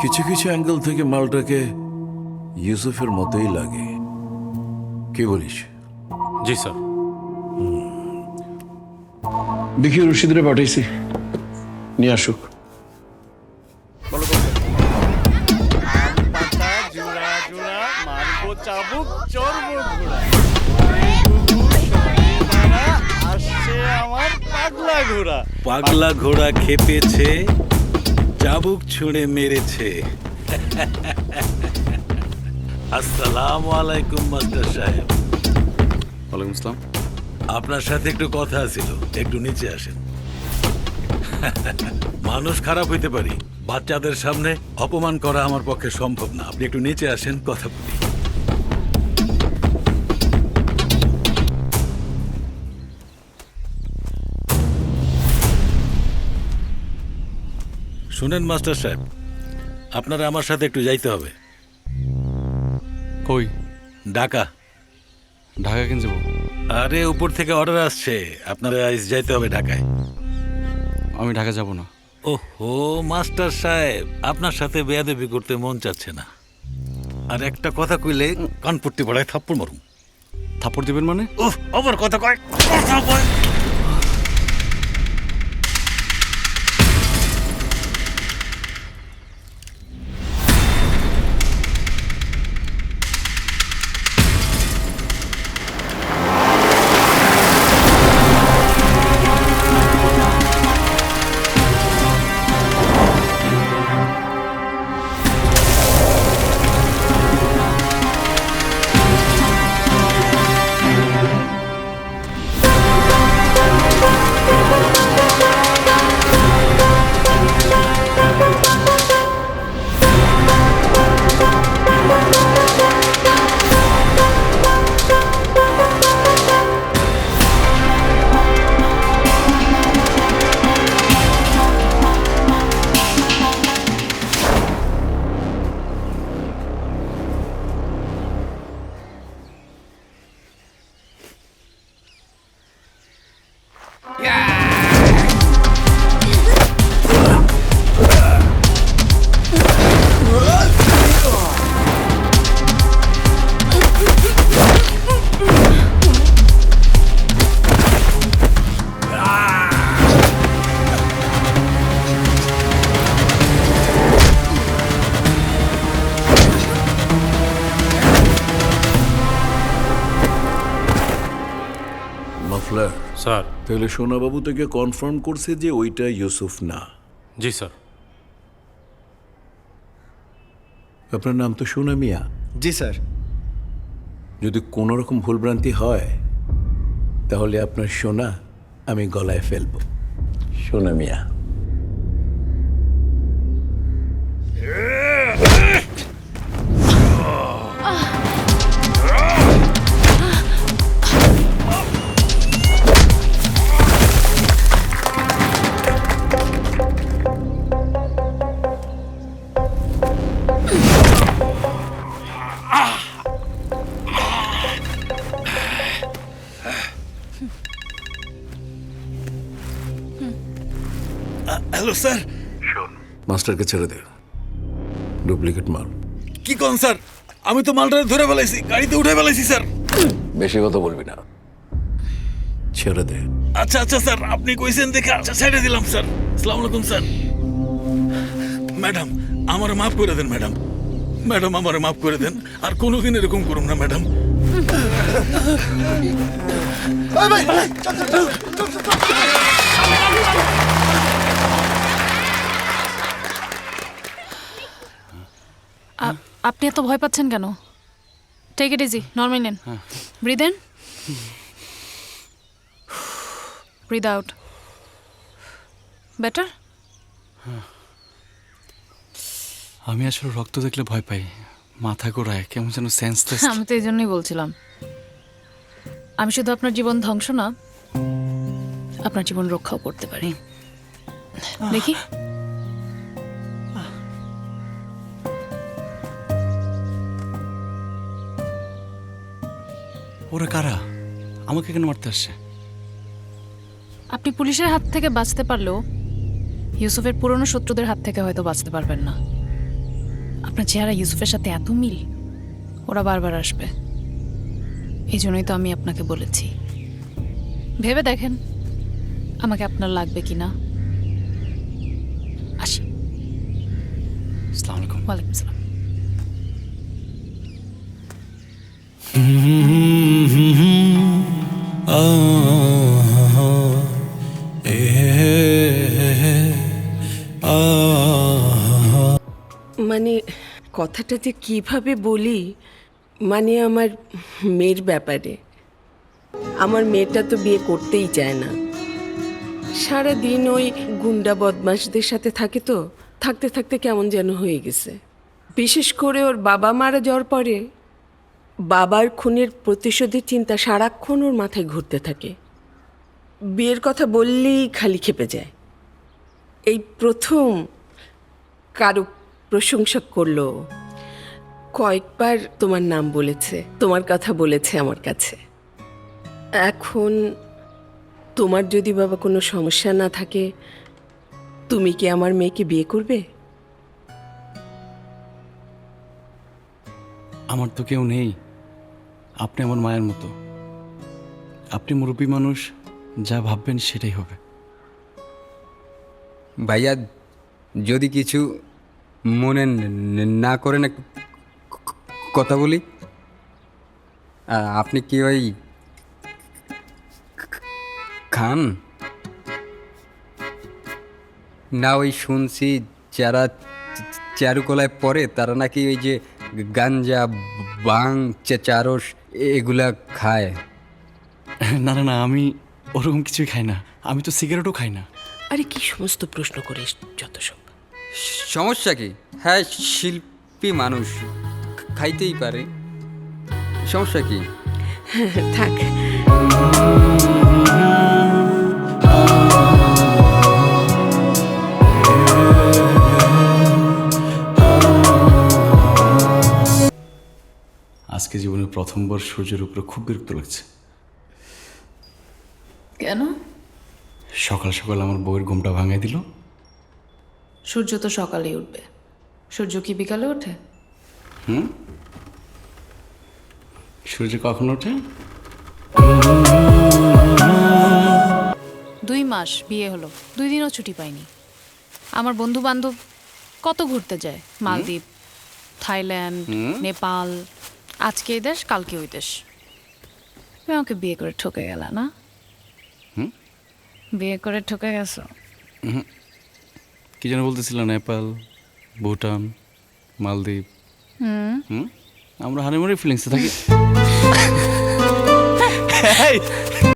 কিছু কিছু অ্যাঙ্গেল থেকে মালটাকে ইউসুফের মতোই লাগে। কি বলিস? জি স্যার। দেখি রশিদরে পাঠাইছি। নিয়ে আসুক। পাতা জোড়া জোড়া মারবো চাবুক চড়বো পাগলা ঘোড়া। পাগলা ঘোড়া খেপেছে চাবুক ছুঁড়ে মেরেছে। আসসালামু আলাইকুম মাস্টার সাহেব। ওয়ালাইকুম আসসালাম। আপনার সাথে একটু কথা ছিল একটু নিচে আসেন। মানুষ খারাপ হইতে পারি বাচ্চাদের সামনে অপমান করা আমার পক্ষে সম্ভব না। আপনি একটু নিচে আসেন কথা বলি। শুনেন মাস্টার সাহেব আপনারা আমার সাথে একটু যাইতে হবে। কই? ঢাকা। ঢাকা কেন যাব? আরে উপর থেকে অর্ডার আসছে। আপনারা আজ যাইতে হবে ঢাকায়। আমি ঢাকা যাব না। ওহো মাস্টার সাহেব আপনার সাথে বেয়াদবি করতে মন চাচ্ছে না। আর একটা কথা কইলে কানপট্টি পড়ায় থাপ্পড় মারুম। থাপ্পড় দিবেন মানে? উফ আবার কথা কয়। কথা কয়। Muffler sir. তাহলে সোনাবাবু তোকে কনফার্ম করছে যে ওইটা ইউসুফ না। জি স্যার। আপনার নাম তো সোনা মিয়া। জি স্যার। যদি কোনো রকম ভুলভ্রান্তি হয় তাহলে আপনার সোনা আমি গলায় ফেলব। সোনা মিয়া। স্যার। মাস্টারকে ছেড়ে দে। ডুপ্লিকেট মাল। কি কোন স্যার? আমি তো মালটা ধরে ফেলাইছি গাড়িতে উঠে ফেলাইছি স্যার। বেশি কথা বলবি না। ছেড়ে দে। আচ্ছা আচ্ছা স্যার আপনি কইছেন দেখে আচ্ছা ছেড়ে দিলাম স্যার। আসসালামু আলাইকুম স্যার। ম্যাডাম আমার মাফ করে দেন ম্যাডাম। ম্যাডাম আমার মাফ করে দেন। আর কোনোদিন এরকম করুন না ম্যাডাম। আ- আপনি এত ভয় পাচ্ছেন কেন? টেক ইট ইজি নর্মাল নেন। Breathe in breathe out better আমি আসলে রক্ত দেখলে ভয় পাই। মাথা ঘোরায় কেমন যেন সেন্স আমি তো এই জন্যই বলছিলাম। আমি শুধু আপনার জীবন ধ্বংস না আপনার জীবন রক্ষাও করতে পারি। দেখি। ওরা কারা? আমাকে কেন মারতে আসছে? আপনি পুলিশের হাত থেকে বাঁচতে পারলেও ইউসুফের পুরনো শত্রুদের হাত থেকে হয়তো বাঁচতে পারবেন না। আপনার চেহারা ইউসুফের সাথে এত মিল ওরা বারবার আসবে। এই জন্যই তো আমি আপনাকে বলেছি। ভেবে দেখেন আমাকে আপনার লাগবে কি না। আসি। আসসালামু আলাইকুম। ওয়ালাইকুম সালাম। মানে কথাটা যে কীভাবে বলি মানে আমার মেয়ের ব্যাপারে। আমার মেয়েটা তো বিয়ে করতেই চায় না। সারা দিন ওই গুন্ডা বদমাশদের সাথে থাকে তো, থাকতে থাকতে কেমন যেন হয়ে গেছে। বিশেষ করে ওর বাবা মারা যাওয়ার পরে বাবার খুনের প্রতিশোধের চিন্তা সারাক্ষণ ওর মাথায় ঘুরতে থাকে। বিয়ের কথা বললেই খালি খেপে যায়। এই প্রথম কারও প্রশংসা করল। কয়েকবার তোমার নাম বলেছে, তোমার কথা বলেছে আমার কাছে। এখন তোমার যদি বাবা কোনো সমস্যা না থাকে, তুমি কি আমার মেয়েকে বিয়ে করবে? আমার তো কেউ নেই। আপনি আমার মায়ের মতো। আপনি মুরব্বী মানুষ, যা ভাববেন সেটাই হবে। ভাইয়া, যদি কিছু মনে না করেন কথা বলি। আপনি কি ওই খান? না ওই শুনছি যারা চারুকলায় পড়ে, তারা নাকি ওই যে গাঞ্জা বাং চারস এগুলা খায়। না না না আমি ওরকম কিছুই খাই না। আমি তো সিগারেটও খাই না। আরে কি সমস্ত প্রশ্ন করে যত সব। সমস্যা কি? হ্যাঁ শিল্পী মানুষ খাইতেই পারে। সমস্যা কি? থাক। আজকে জীবনের প্রথমবার সূর্যের উপরে খুব বিরক্ত লাগছে। কেন? সকাল সকাল আমার বউয়ের ঘুমটা ভাঙাই দিল। সূর্য তো সকালেই উঠবে। সূর্য কি বিকালে ওঠে? হুম? সূর্য কখন ওঠে? দুই মাস বিয়ে হলো। দুই দিনও ছুটি পাইনি। আমার বন্ধু বান্ধব কত ঘুরতে যায়? মালদ্বীপ থাইল্যান্ড নেপাল আজকে এই দেশ কালকে ওই দেশ। তুমি আমাকে বিয়ে করে ঠকে গেলা না? বিয়ে করে ঠকে গেছো? কি যেন বলতেছিল নেপাল ভুটান মালদ্বীপ। হুম। আমরা হানিমুনের ফিলিংসে থাকি।